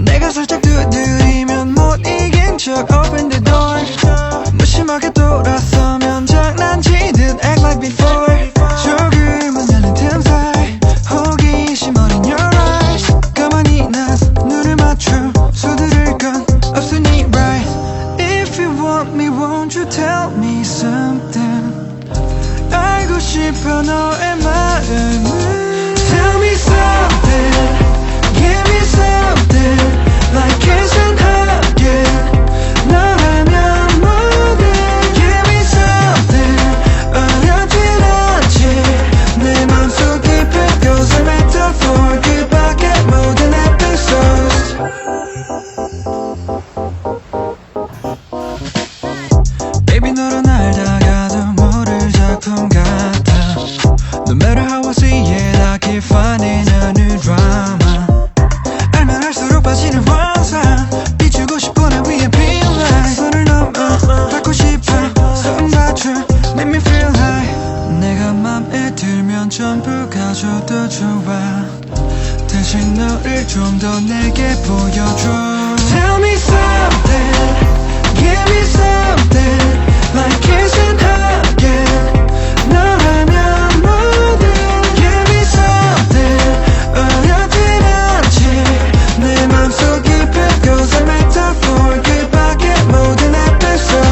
내가 살짝 두드리면 못 이긴 척 Open the door 무심하게 돌아서면 장난치듯 Act like before 조금은 나는 틈사이 호기심 어린 your eyes 가만히 나서 눈을 맞춰서 들을 건 없으니 right If you want me won't you tell me something 알고 싶어 너의 말을 Baby 너로 날 다가도 모를 작품 같아 No matter how I see it I keep finding a new drama 알면 할수록 빠지는 환상 비추고 싶어 나 위에 beam light 선을 넘어 닿고 싶어 about you Make me feel high 내가 맘에 들면 전부 가져도 좋아 대신 너를 좀 더 내게 보여줘